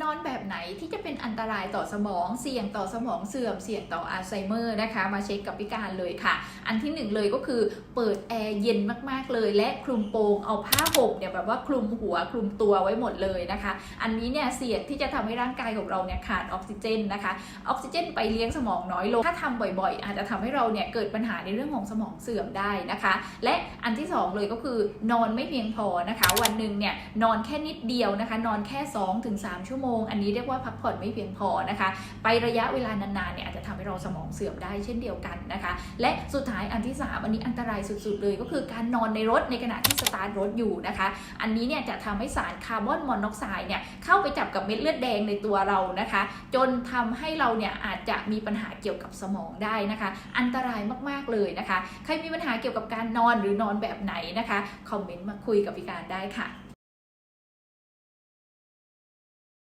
นอนแบบไหนที่จะเป็นอันตรายต่อสมอง เสี่ยงต่อสมองเสื่อม เสี่ยงต่ออัลไซเมอร์นะคะ มาเช็คกับพิการเลยค่ะ อันที่หนึ่งเลยก็คือเปิดแอร์เย็นมากๆเลย และคลุมโปงเอาผ้าห่มเนี่ยแบบว่าคลุมหัวคลุมตัวไว้หมดเลยนะคะ อันนี้เนี่ยเสี่ยงที่จะทำให้ร่างกายของเราเนี่ยขาดออกซิเจนนะคะออกซิเจนไปเลี้ยงสมองน้อยลง ถ้าทำบ่อยๆ อาจจะทำให้เราเนี่ยเกิดปัญหาในเรื่องของสมองเสื่อมได้นะคะ และอันที่สองเลยก็คือนอนไม่เพียงพอนะคะ วันหนึ่งเนี่ยนอนแค่นิดเดียวนะคะ นอนแค่ 2-3 ชั่วโมงอันนี้เรียกว่าพักผ่อนไม่เพียงพอนะคะ ไประยะเวลานานๆเนี่ยอาจจะทำให้เราสมองเสื่อมได้เช่นเดียวกันนะคะ และสุดท้ายอันที่ 3 อันนี้อันตรายสุดๆ เลยก็คือการนอนในรถในขณะที่สตาร์ทรถอยู่นะคะ อันนี้เนี่ยจะทำให้สารคาร์บอนมอนอกไซด์เนี่ยเข้าไปจับกับเม็ดเลือดแดงในตัวเรานะคะ จนทำให้เราเนี่ยอาจจะมีปัญหาเกี่ยวกับสมองได้นะคะ อันตรายมากๆเลยนะคะ ใครมีปัญหาเกี่ยวกับการนอนหรือนอนแบบไหนนะคะคอมเมนต์มาคุยกับพิการได้ค่ะ